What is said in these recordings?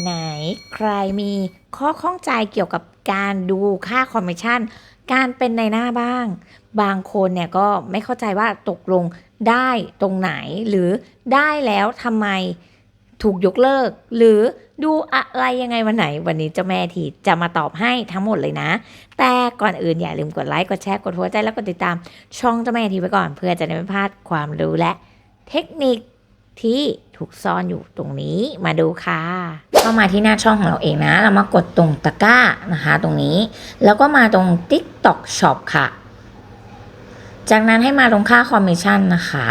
ไหนใครมีข้อข้องใจเกี่ยวกับการดูค่าคอมมิชชั่น การเป็นในหน้าบ้าง บางคนเนี่ยก็ไม่เข้าใจว่าตกลงได้ตรงไหนหรือได้แล้วทำไมถูกยกเลิก หรือดูอะไรยังไงวันไหน วันนี้เจ้าแม่ทีจะมาตอบให้ทั้งหมดเลยนะ แต่ก่อนอื่นอย่าลืมกดไลค์กดแชร์กดหัวใจแล้วกดติดตามช่องเจ้าแม่ทีไว้ก่อน เพื่อจะได้ไม่พลาดความรู้และเทคนิคที่ ถูกซ่อนอยู่ตรงนี้มาดูค่ะ เข้ามาที่หน้าช่องของเราเองนะ เรามากดตรงตะกร้านะคะ ตรงนี้ แล้วก็มาตรง TikTok Shop ค่ะ จากนั้นให้มาตรงค่าคอมมิชชั่นนะคะ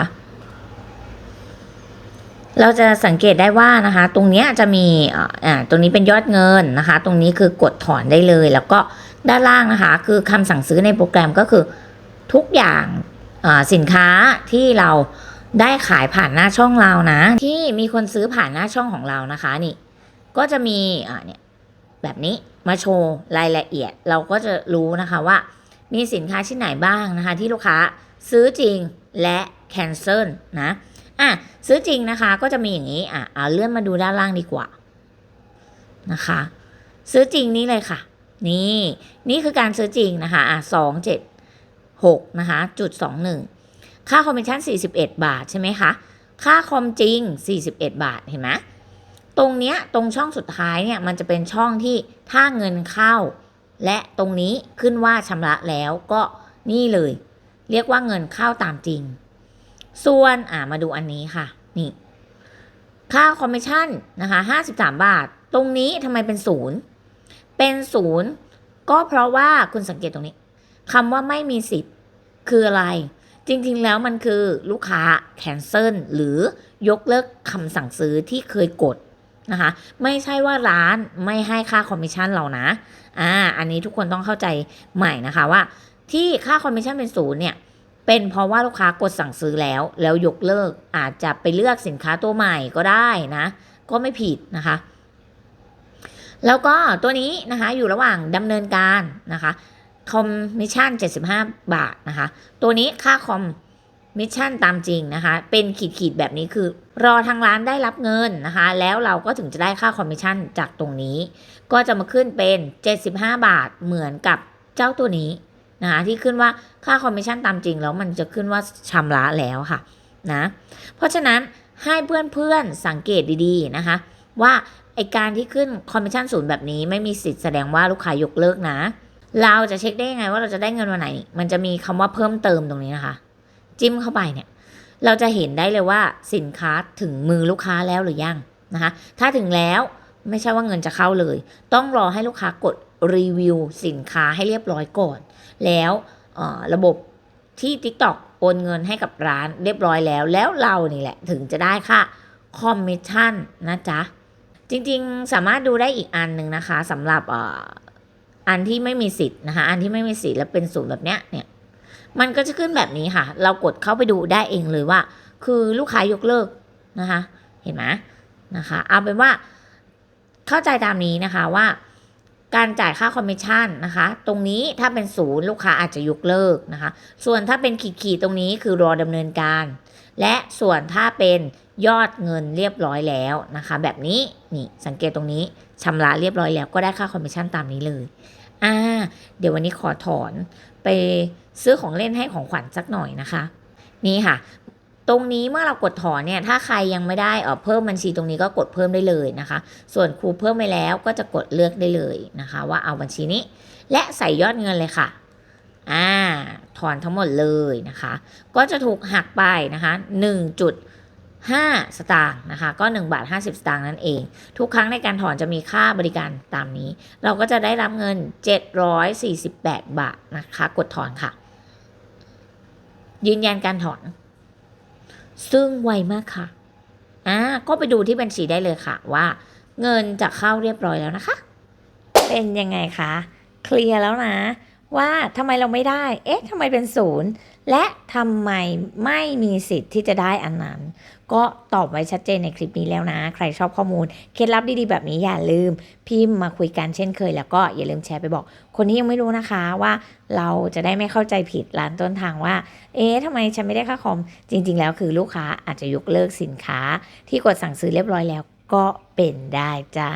เราจะสังเกตได้ว่านะคะ ตรงนี้จะมีอ่าตรงนี้เป็นยอดเงินนะคะ ตรงนี้คือกดถอนได้เลย แล้วก็ด้านล่างนะคะ คือคำสั่งซื้อในโปรแกรมก็คือทุกอย่างสินค้าที่เรา ได้ขายผ่านหน้าช่องเรานะ ที่มีคนซื้อผ่านหน้าช่องของเรานะคะนี่ ก็จะมีอ่าเนี่ยแบบนี้มาโชว์รายละเอียดเราก็จะรู้นะคะว่า มีสินค้าชิ้นไหนบ้างนะคะ ที่ลูกค้าซื้อจริงและ cancel นะอะซื้อจริงนะคะก็จะมีอย่างนี้อะเอาเลื่อนมาดูด้านล่างดีกว่านะคะ ซื้อจริงนี่เลยค่ะ นี่นี่คือการซื้อจริงนะคะอะสองเจ็ดหกนะคะจุดสองหนึ่ง ค่าคอมมิชชั่น 41 บาทใช่ไหมคะ ค่าคอมจริง 41 บาทเห็นไหมตรงเนี้ยตรงช่องสุดท้ายเนี่ยมันจะเป็นช่องที่ถ้าเงินเข้า และตรงนี้ขึ้นว่าชำระแล้วก็นี่เลย เรียกว่าเงินเข้าตามจริง ส่วนอ่ามาดูอันนี้ค่ะนี่ค่าคอมมิชชั่นนะคะ53 บาท ตรงนี้ทำไมเป็นศูนย์เป็นศูนย์ก็เพราะว่าคุณสังเกตตรงนี้คำว่าไม่มีสิทธิ์คืออะไร จริงๆ แล้วมันคือลูกค้าแคนเซิลหรือยกเลิกคำสั่งซื้อที่เคยกดนะคะ ไม่ใช่ว่าร้านไม่ให้ค่าคอมมิชชั่นเรานะอ่าอันนี้ทุกคนต้องเข้าใจใหม่นะคะว่า ที่ค่าคอมมิชชั่นเป็นศูนย์เนี่ยเป็นเพราะว่าลูกค้ากดสั่งซื้อแล้ว แล้วยกเลิกอาจจะไปเลือกสินค้าตัวใหม่ก็ได้นะ ก็ไม่ผิดนะคะ แล้วก็ตัวนี้นะคะอยู่ระหว่างดำเนินการนะคะ คอมมิชชั่น 75 บาทนะคะ ตัวนี้ค่าคอมมิชชั่นตามจริงนะคะ เป็นขีดขีดๆแบบนี้คือ รอทางร้านได้รับเงินนะคะ แล้วเราก็ถึงจะได้ค่าคอมมิชชั่นจากตรงนี้ ก็จะมาขึ้นเป็น 75 บาทเหมือนกับเจ้าตัวนี้นะคะที่ขึ้นว่าค่าคอมมิชชั่นตามจริงแล้วมันจะขึ้นว่าชำระแล้วค่ะนะ เพราะฉะนั้นให้เพื่อนๆสังเกตดีๆนะคะ ว่าไอการที่ขึ้นคอมมิชชั่นศูนย์แบบนี้ไม่มีสิทธิ์แสดงว่าลูกค้ายกเลิกนะ เราจะเช็คได้ยังไงว่าเราจะได้เงินวันไหน มันจะมีคำว่าเพิ่มเติมตรงนี้นะคะ จิ้มเข้าไปเนี่ย เราจะเห็นได้เลยว่าสินค้าถึงมือลูกค้าแล้วหรือยังนะคะ ถ้าถึงแล้วไม่ใช่ว่าเงินจะเข้าเลย ต้องรอให้ลูกค้ากดรีวิวสินค้าให้เรียบร้อยก่อน แล้วระบบที่ TikTok โอนเงินให้กับร้านเรียบร้อยแล้ว แล้วเรานี่แหละถึงจะได้ค่าคอมมิชชั่นนะจ๊ะ จริงๆ สามารถดูได้อีกอันหนึ่งนะคะสำหรับ อันที่ไม่มีสิทธิ์นะคะ อันที่ไม่มีสิทธิ์แล้วเป็นศูนย์แบบเนี้ยเนี่ย มันก็จะขึ้นแบบนี้ค่ะ เรากดเข้าไปดูได้เองเลยว่า คือลูกค้ายกเลิกนะคะ เห็นไหมนะคะ เอาเป็นว่าเข้าใจตามนี้นะคะว่าการจ่ายค่าคอมมิชชั่นนะคะ ตรงนี้ถ้าเป็นศูนย์ลูกค้าอาจจะยกเลิกนะคะ ส่วนถ้าเป็นขีดๆตรงนี้คือรอดำเนินการ และส่วนถ้าเป็นยอดเงินเรียบร้อยแล้วนะคะ แบบนี้นี่สังเกตตรงนี้ ชำระเรียบร้อยแล้วก็ได้ค่าคอมมิชชั่นตามนี้เลย อ่า เดี๋ยววันนี้ขอถอนไปซื้อของเล่นให้ของขวัญสักหน่อยนะคะ นี่ค่ะ ตรงนี้เมื่อเรากดถอนเนี่ย ถ้าใครยังไม่ได้เออเพิ่มบัญชีตรงนี้ก็กดเพิ่มได้เลยนะคะ ส่วนครูเพิ่มไปแล้วก็จะกดเลือกได้เลยนะคะ ว่าเอาบัญชีนี้ และใส่ยอดเงินเลยค่ะอ่าถอนทั้งหมดเลยนะคะ ก็จะถูกหักไปนะคะ1.5 สตางค์นะคะ ก็ 1 บาท 50 สตางค์นั่นเอง ทุกครั้งในการถอนจะมีค่าบริการตามนี้ เราก็จะได้รับเงิน 748 บาทนะคะ กดถอนค่ะ ยืนยันการถอน ซึ่งไวมากค่ะอ่าก็ไปดูที่บัญชีได้เลยค่ะว่า เงินจะเข้าเรียบร้อยแล้วนะคะ เป็นยังไงคะ เคลียร์แล้วนะ ว่าทำไมเราไม่ได้ เอ๊ะทำไมเป็นศูนย์ และทำไมไม่มีสิทธิ์ที่จะได้อันนั้น ก็ตอบไว้ชัดเจนในคลิปนี้แล้วนะ ใครชอบข้อมูล เคล็ดลับดีๆแบบนี้อย่าลืม พิมพ์มาคุยกันเช่นเคย แล้วก็อย่าลืมแชร์ไปบอก คนที่ยังไม่รู้นะคะว่าเราจะได้ไม่เข้าใจผิดร้านต้นทางว่า เอ๊ะทำไมฉันไม่ได้ค่าคอม จริง ๆ แล้วคือลูกค้าอาจจะยกเลิกสินค้า ที่กดสั่งซื้อเรียบร้อยแล้วก็เป็นได้จ้า